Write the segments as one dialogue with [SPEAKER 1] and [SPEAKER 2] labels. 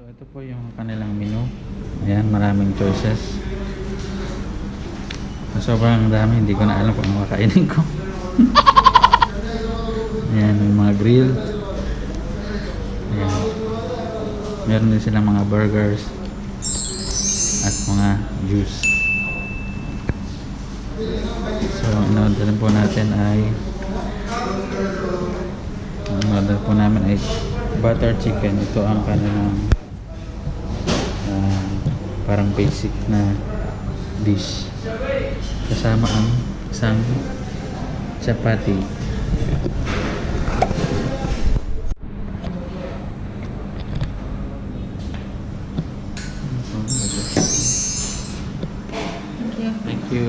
[SPEAKER 1] So ito po yung kanilang menu. Ayan, maraming choices. Sobrang dami, hindi ko na alam kung ano kakainin ko. Ayan, may mga grill. Ayan. Meron din silang mga burgers at mga juice. So, in-order po natin ay ang order po namin ay butter chicken. Ito ang kanilang ah, parang basic na dish. Kasama ang isang chapati.
[SPEAKER 2] Thank you.
[SPEAKER 1] Thank you.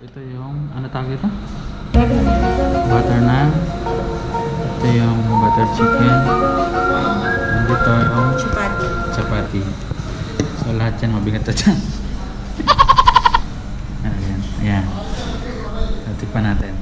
[SPEAKER 1] Ito yung, ano tawag ito? Butter naan. Ito yung butter chicken. And ito yung
[SPEAKER 2] Chapati.
[SPEAKER 1] chapati. So, lahat yan mabigat na dyan. Ayan. Ayan. Natin. So,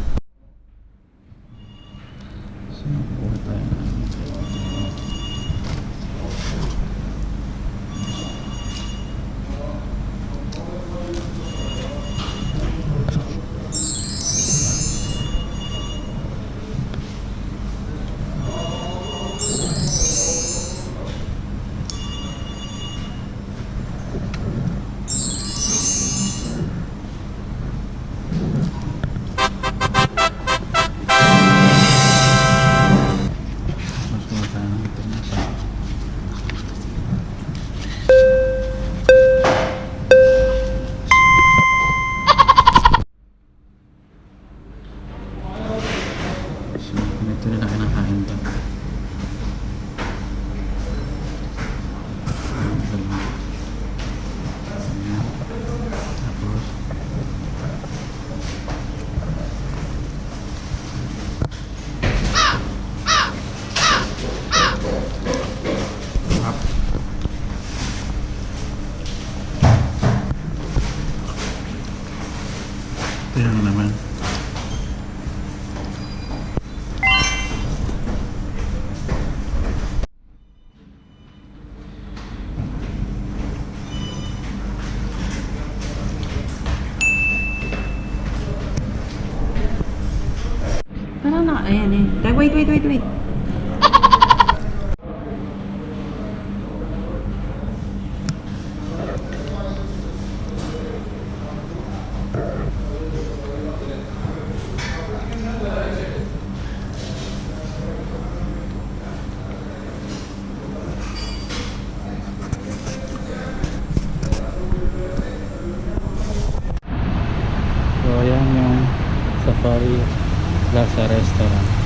[SPEAKER 1] Yung naman.
[SPEAKER 2] Parang na, ayan eh. Wait, wait, wait, wait.
[SPEAKER 1] Ayan yung Safari Plaza Restaurant.